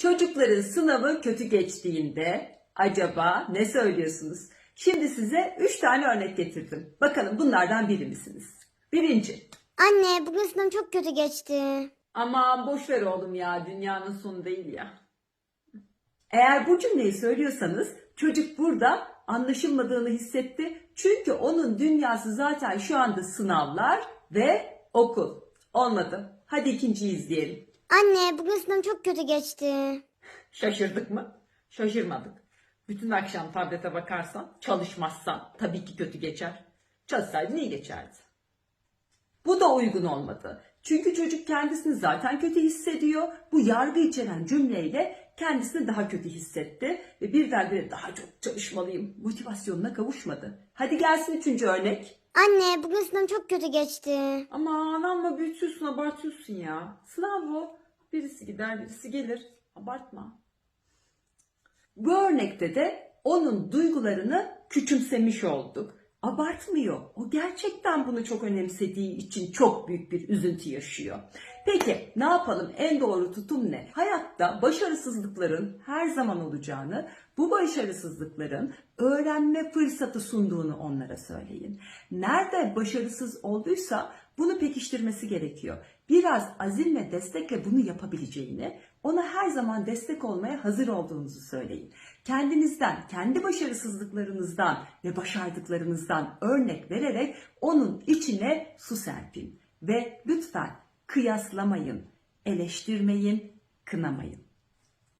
Çocukların sınavı kötü geçtiğinde acaba ne söylüyorsunuz? Şimdi size 3 tane örnek getirdim. Bakalım bunlardan biri misiniz? Birinci. Anne bugün sınavım çok kötü geçti. Aman boş ver oğlum ya dünyanın sonu değil ya. Eğer bu cümleyi söylüyorsanız çocuk burada anlaşılmadığını hissetti. Çünkü onun dünyası zaten şu anda sınavlar ve okul. Olmadı. Hadi ikinciyi izleyelim. Anne bugün sınavım çok kötü geçti. Şaşırdık mı? Şaşırmadık. Bütün akşam tablete bakarsan, çalışmazsan tabii ki kötü geçer. Çalışsaydın iyi geçerdi. Bu da uygun olmadı. Çünkü çocuk kendisini zaten kötü hissediyor. Bu yargı içeren cümleyle kendisini daha kötü hissetti. Ve birdenbire daha çok çalışmalıyım motivasyonuna kavuşmadı. Hadi gelsin üçüncü örnek. Anne bugün sınavım çok kötü geçti. Aman ama büyütüyorsun abartıyorsun ya. Sınav bu. Birisi gider birisi gelir. Abartma. Bu örnekte de onun duygularını küçümsemiş olduk. Abartmıyor. O gerçekten bunu çok önemsediği için çok büyük bir üzüntü yaşıyor. Peki ne yapalım? En doğru tutum ne? Hayatta başarısızlıkların her zaman olacağını, bu başarısızlıkların öğrenme fırsatı sunduğunu onlara söyleyin. Nerede başarısız olduysa bunu pekiştirmesi gerekiyor. Biraz azim destekle bunu yapabileceğini, ona her zaman destek olmaya hazır olduğunuzu söyleyin. Kendinizden, kendi başarısızlıklarınızdan ve başardıklarınızdan örnek vererek onun içine su serpin. Ve lütfen kıyaslamayın, eleştirmeyin, kınamayın.